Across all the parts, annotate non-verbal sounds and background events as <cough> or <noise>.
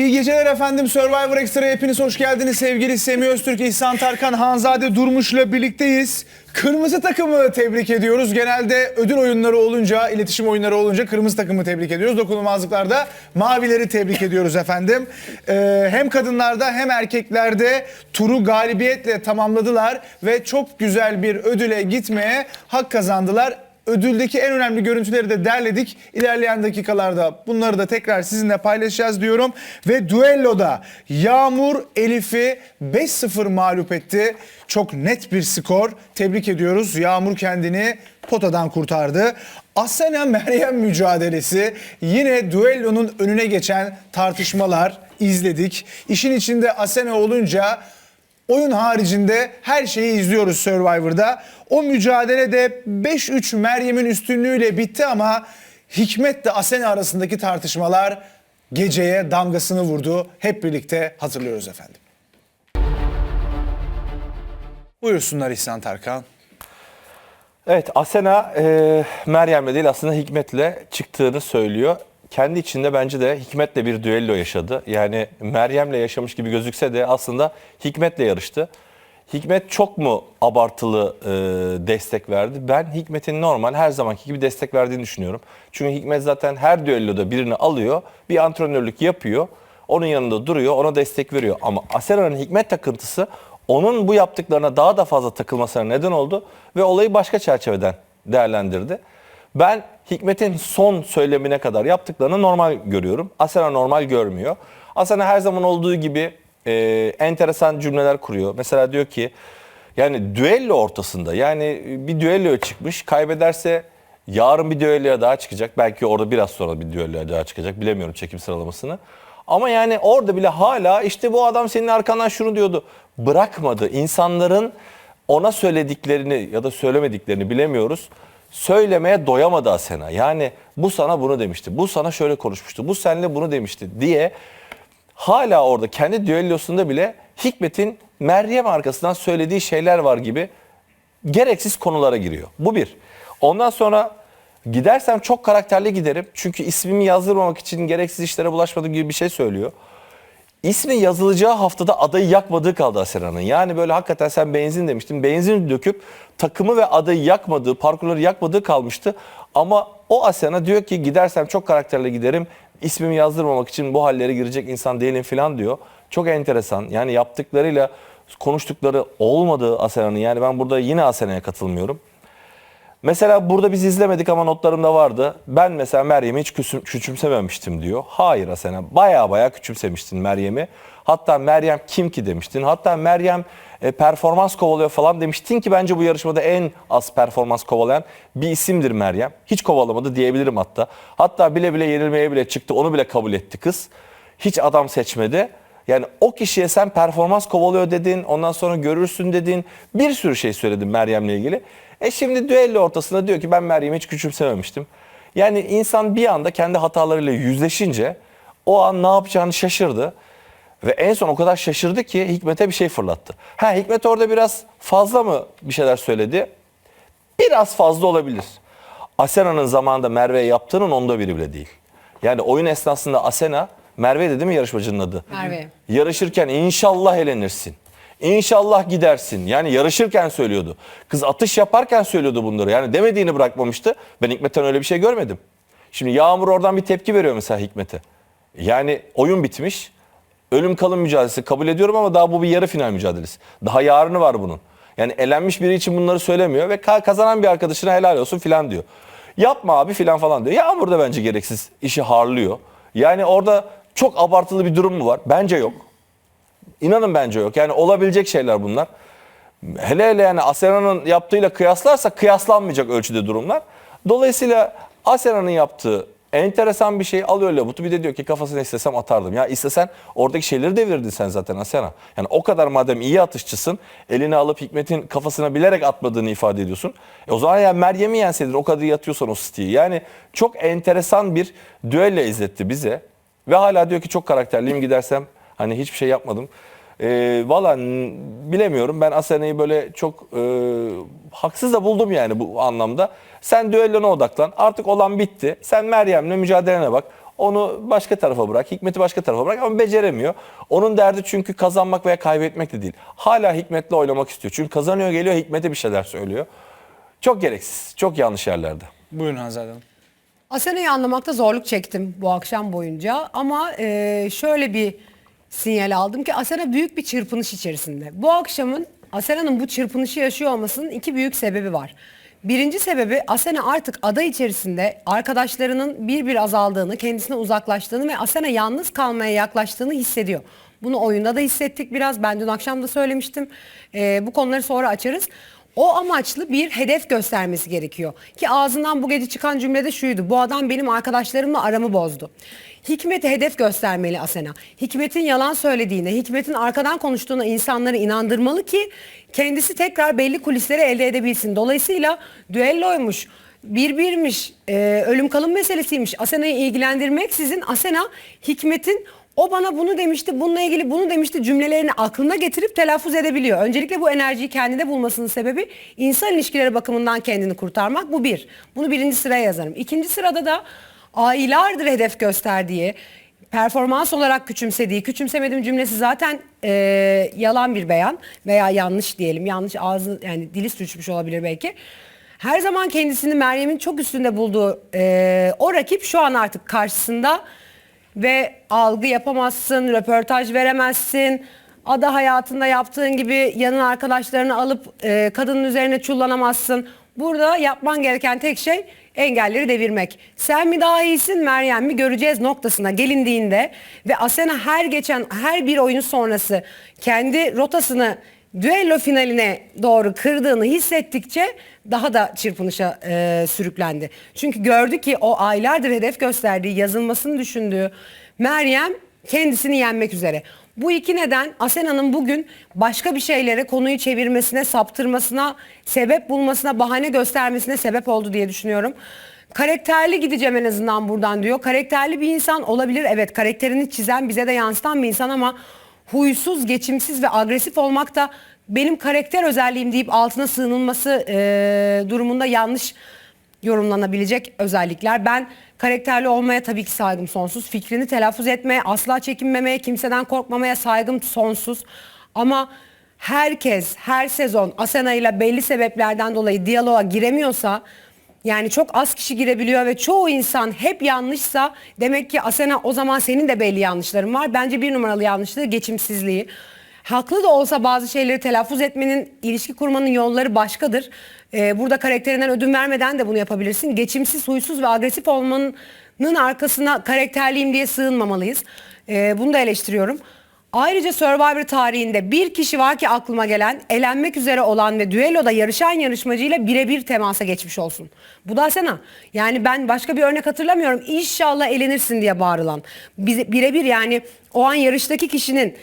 İyi geceler efendim. Survivor Extra hepiniz hoş geldiniz. Sevgili Semih Öztürk, İhsan Tarkan, Hanzade Durmuş'la birlikteyiz. Kırmızı takımı tebrik ediyoruz. Genelde ödül oyunları olunca, iletişim oyunları olunca kırmızı takımı tebrik ediyoruz. Dokunulmazlıklarda mavileri tebrik ediyoruz efendim. Ee, hem kadınlarda hem erkeklerde turu galibiyetle tamamladılar ve çok güzel bir ödüle gitmeye hak kazandılar. Ödüldeki en önemli görüntüleri de derledik. İlerleyen dakikalarda bunları da tekrar sizinle paylaşacağız diyorum. Ve düelloda Yağmur Elif'i 5-0 mağlup etti. Çok net bir skor. Tebrik ediyoruz. Yağmur kendini potadan kurtardı. Asena Meryem mücadelesi yine düellonun önüne geçen tartışmalar izledik. İşin içinde Asena olunca Oyun haricinde her şeyi izliyoruz Survivor'da. O mücadele de 5-3 Meryem'in üstünlüğüyle bitti ama Hikmet de Asena arasındaki tartışmalar geceye damgasını vurdu. Hep birlikte hatırlıyoruz efendim. Buyursunlar İhsan Tarkan. Evet Asena e, Meryem'le değil aslında Hikmet'le çıktığını söylüyor. Kendi içinde bence de Hikmet'le bir düello yaşadı. Yani Meryem'le yaşamış gibi gözükse de aslında Hikmet'le yarıştı. Hikmet çok mu abartılı e, destek verdi? Ben Hikmet'in normal her zamanki gibi destek verdiğini düşünüyorum. Çünkü Hikmet zaten her düelloda birini alıyor, bir antrenörlük yapıyor. Onun yanında duruyor, ona destek veriyor. Ama Asena'nın Hikmet takıntısı onun bu yaptıklarına daha da fazla takılmasına neden oldu ve olayı başka çerçeveden değerlendirdi. Ben Hikmet'in son söylemine kadar yaptıklarını normal görüyorum. Asena normal görmüyor. Asena her zaman olduğu gibi e, enteresan cümleler kuruyor. Mesela diyor ki yani düello ortasında yani bir düello çıkmış kaybederse yarın bir düelloya daha çıkacak. Belki orada biraz sonra bir düelloya daha çıkacak. Bilemiyorum çekim sıralamasını. Ama yani orada bile hala işte bu adam senin arkandan şunu diyordu. Bırakmadı. İnsanların ona söylediklerini ya da söylemediklerini bilemiyoruz. Söylemeye doyamadı Asena. Yani bu sana bunu demişti. Bu sana şöyle konuşmuştu. Bu seninle bunu demişti diye hala orada kendi düellosunda bile Hikmet'in Meryem arkasından söylediği şeyler var gibi gereksiz konulara giriyor. Bu bir. Ondan sonra gidersem çok karakterli giderim. Çünkü ismimi yazdırmamak için gereksiz işlere bulaşmadığım gibi bir şey söylüyor. İsmi yazılacağı haftada adayı yakmadığı kaldı Asena'nın. Yani böyle hakikaten sen benzin demiştin. Benzin döküp takımı ve adayı yakmadığı, parkurları yakmadığı kalmıştı. Ama o Asena diyor ki gidersem çok karakterli giderim. İsmimi yazdırmamak için bu hallere girecek insan değilim falan diyor. Çok enteresan. Yani yaptıklarıyla konuştukları olmadığı Asena'nın. Yani ben burada yine Asena'ya katılmıyorum. Mesela burada biz izlemedik ama notlarımda vardı. Ben mesela Meryem'i hiç küçüm- küçümsememiştim diyor. Hayır Asena baya baya küçümsemiştin Meryem'i. Hatta Meryem kim ki demiştin. Hatta Meryem e, performans kovalıyor falan demiştin ki bence bu yarışmada en az performans kovalayan bir isimdir Meryem. Hiç kovalamadı diyebilirim hatta. Hatta bile bile yenilmeye bile çıktı onu bile kabul etti kız. Hiç adam seçmedi. Yani o kişiye sen performans kovalıyor dedin, ondan sonra görürsün dedin. Bir sürü şey söyledin Meryem'le ilgili. E şimdi düello ortasında diyor ki ben Meryem'i hiç küçümsememiştim. Yani insan bir anda kendi hatalarıyla yüzleşince o an ne yapacağını şaşırdı. Ve en son o kadar şaşırdı ki Hikmet'e bir şey fırlattı. Ha Hikmet orada biraz fazla mı bir şeyler söyledi? Biraz fazla olabilir. Asena'nın zamanında Merve'ye yaptığının onda biri bile değil. Yani oyun esnasında Asena, Merve dedi mi yarışmacının adı? Merve. Yarışırken inşallah elenirsin. İnşallah gidersin. Yani yarışırken söylüyordu. Kız atış yaparken söylüyordu bunları. Yani demediğini bırakmamıştı. Ben Hikmet'ten öyle bir şey görmedim. Şimdi Yağmur oradan bir tepki veriyor mesela Hikmet'e. Yani oyun bitmiş. Ölüm kalım mücadelesi kabul ediyorum ama daha bu bir yarı final mücadelesi. Daha yarını var bunun. Yani elenmiş biri için bunları söylemiyor ve ka- kazanan bir arkadaşına helal olsun filan diyor. Yapma abi filan falan diyor. Yağmur da bence gereksiz işi harlıyor. Yani orada çok abartılı bir durum mu var? Bence yok. İnanın bence yok. Yani olabilecek şeyler bunlar. Hele hele yani Asena'nın yaptığıyla kıyaslarsa kıyaslanmayacak ölçüde durumlar. Dolayısıyla Asena'nın yaptığı enteresan bir şey alıyor Labut'u bir de diyor ki kafasına istesem atardım. Ya istesen oradaki şeyleri devirdin sen zaten Asena. Yani o kadar madem iyi atışçısın elini alıp Hikmet'in kafasına bilerek atmadığını ifade ediyorsun. E o zaman ya Meryem'i yenseydin o kadar yatıyorsan o City'yi. Yani çok enteresan bir düello izletti bize. Ve hala diyor ki çok karakterliyim gidersem hani hiçbir şey yapmadım. E, Valla bilemiyorum. Ben Asena'yı böyle çok e, haksız da buldum yani bu anlamda. Sen düellona odaklan. Artık olan bitti. Sen Meryem'le mücadelene bak. Onu başka tarafa bırak, Hikmet'i başka tarafa bırak ama beceremiyor. Onun derdi çünkü kazanmak veya kaybetmek de değil. Hala Hikmet'le oynamak istiyor. Çünkü kazanıyor geliyor Hikmet'e bir şeyler söylüyor. Çok gereksiz, çok yanlış yerlerde. Buyurun Hanzade Hanım. Asena'yı anlamakta zorluk çektim bu akşam boyunca ama e, şöyle bir sinyal aldım ki Asena büyük bir çırpınış içerisinde. Bu akşamın Asena'nın bu çırpınışı yaşıyor olmasının iki büyük sebebi var. Birinci sebebi Asena artık ada içerisinde arkadaşlarının bir bir azaldığını, kendisine uzaklaştığını ve Asena yalnız kalmaya yaklaştığını hissediyor. Bunu oyunda da hissettik biraz. Ben dün akşam da söylemiştim. E, bu konuları sonra açarız. O amaçlı bir hedef göstermesi gerekiyor. Ki ağzından bu gece çıkan cümlede şuydu. Bu adam benim arkadaşlarımla aramı bozdu. Hikmet'e hedef göstermeli Asena. Hikmet'in yalan söylediğine, Hikmet'in arkadan konuştuğuna insanları inandırmalı ki kendisi tekrar belli kulisleri elde edebilsin. Dolayısıyla düelloymuş, bir birmiş, e, ölüm kalım meselesiymiş. Asena'yı ilgilendirmeksizin Asena Hikmet'in o bana bunu demişti, bununla ilgili bunu demişti cümlelerini aklına getirip telaffuz edebiliyor. Öncelikle bu enerjiyi kendinde bulmasının sebebi insan ilişkileri bakımından kendini kurtarmak. Bu bir. Bunu birinci sıraya yazarım. İkinci sırada da aylardır hedef gösterdiği, performans olarak küçümsediği, küçümsemedim cümlesi zaten e, yalan bir beyan veya yanlış diyelim. Yanlış ağzı yani dili sürçmüş olabilir belki. Her zaman kendisini Meryem'in çok üstünde bulduğu e, o rakip şu an artık karşısında ve algı yapamazsın, röportaj veremezsin. Ada hayatında yaptığın gibi yanın arkadaşlarını alıp e, kadının üzerine çullanamazsın. Burada yapman gereken tek şey engelleri devirmek. Sen mi daha iyisin Meryem mi göreceğiz noktasına gelindiğinde ve Asena her geçen her bir oyun sonrası kendi rotasını düello finaline doğru kırdığını hissettikçe daha da çırpınışa e, sürüklendi. Çünkü gördü ki o aylardır hedef gösterdiği, yazılmasını düşündüğü Meryem kendisini yenmek üzere. Bu iki neden Asena'nın bugün başka bir şeylere konuyu çevirmesine, saptırmasına, sebep bulmasına, bahane göstermesine sebep oldu diye düşünüyorum. Karakterli gideceğim en azından buradan diyor. Karakterli bir insan olabilir. Evet karakterini çizen, bize de yansıtan bir insan ama huysuz, geçimsiz ve agresif olmak da benim karakter özelliğim deyip altına sığınılması e, durumunda yanlış yorumlanabilecek özellikler. Ben karakterli olmaya tabii ki saygım sonsuz. Fikrini telaffuz etmeye, asla çekinmemeye, kimseden korkmamaya saygım sonsuz. Ama herkes her sezon Asena ile belli sebeplerden dolayı diyaloğa giremiyorsa yani çok az kişi girebiliyor ve çoğu insan hep yanlışsa demek ki Asena o zaman senin de belli yanlışların var. Bence bir numaralı yanlışlığı geçimsizliği. Haklı da olsa bazı şeyleri telaffuz etmenin, ilişki kurmanın yolları başkadır. Ee, burada karakterinden ödün vermeden de bunu yapabilirsin. Geçimsiz, huysuz ve agresif olmanın arkasına karakterliyim diye sığınmamalıyız. Ee, bunu da eleştiriyorum. Ayrıca Survivor tarihinde bir kişi var ki aklıma gelen elenmek üzere olan ve düelloda yarışan yarışmacıyla birebir temasa geçmiş olsun. Bu da Asena. Yani ben başka bir örnek hatırlamıyorum. İnşallah elenirsin diye bağırılan. Birebir yani o an yarıştaki kişinin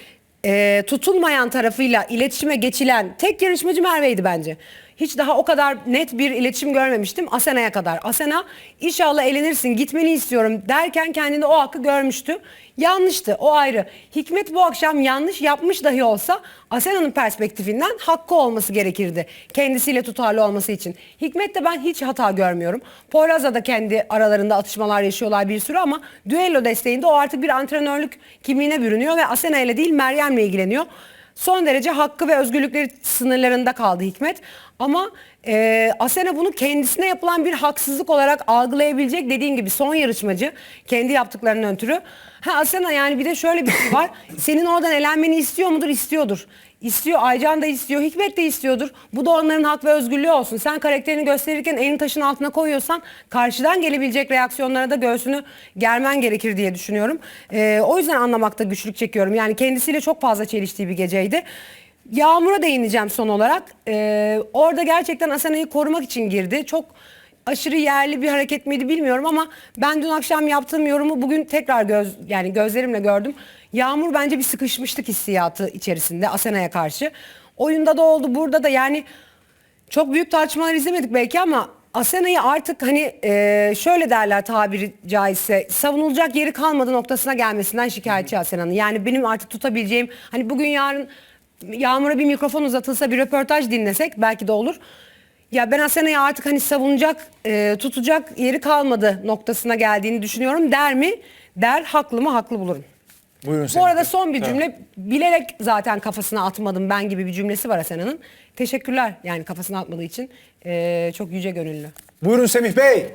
e, tutulmayan tarafıyla iletişime geçilen tek yarışmacı Merve'ydi bence. Hiç daha o kadar net bir iletişim görmemiştim Asena'ya kadar. Asena inşallah elenirsin gitmeni istiyorum derken kendinde o hakkı görmüştü. Yanlıştı o ayrı. Hikmet bu akşam yanlış yapmış dahi olsa Asena'nın perspektifinden hakkı olması gerekirdi. Kendisiyle tutarlı olması için. Hikmet'te ben hiç hata görmüyorum. Poyraz'la da kendi aralarında atışmalar yaşıyorlar bir sürü ama düello desteğinde o artık bir antrenörlük kimliğine bürünüyor ve Asena ile değil Meryem'le ilgileniyor. Son derece hakkı ve özgürlükleri sınırlarında kaldı Hikmet. Ama e, Asena bunu kendisine yapılan bir haksızlık olarak algılayabilecek dediğin gibi son yarışmacı kendi yaptıklarının ötürü. Ha Asena yani bir de şöyle bir şey var. <laughs> Senin oradan elenmeni istiyor mudur? İstiyordur. İstiyor. Aycan da istiyor. Hikmet de istiyordur. Bu da onların hak ve özgürlüğü olsun. Sen karakterini gösterirken elini taşın altına koyuyorsan karşıdan gelebilecek reaksiyonlara da göğsünü germen gerekir diye düşünüyorum. Ee, o yüzden anlamakta güçlük çekiyorum. Yani kendisiyle çok fazla çeliştiği bir geceydi. Yağmur'a değineceğim son olarak. Ee, orada gerçekten Asena'yı korumak için girdi. Çok aşırı yerli bir hareket miydi bilmiyorum ama ben dün akşam yaptığım yorumu bugün tekrar göz yani gözlerimle gördüm. Yağmur bence bir sıkışmışlık hissiyatı içerisinde Asena'ya karşı. Oyunda da oldu, burada da yani çok büyük tartışmalar izlemedik belki ama Asena'yı artık hani e, şöyle derler tabiri caizse savunulacak yeri kalmadı noktasına gelmesinden şikayetçi Asena'nın. Yani benim artık tutabileceğim hani bugün yarın Yağmur'a bir mikrofon uzatılsa bir röportaj dinlesek belki de olur. Ya ben Asena'yı artık hani savunacak, e, tutacak yeri kalmadı noktasına geldiğini düşünüyorum. Der mi? der haklı mı haklı bulurum. Buyurun Bu arada son bir cümle bilerek zaten kafasına atmadım ben gibi bir cümlesi var Asena'nın. Teşekkürler yani kafasına atmadığı için Ee, çok yüce gönüllü. Buyurun Semih Bey.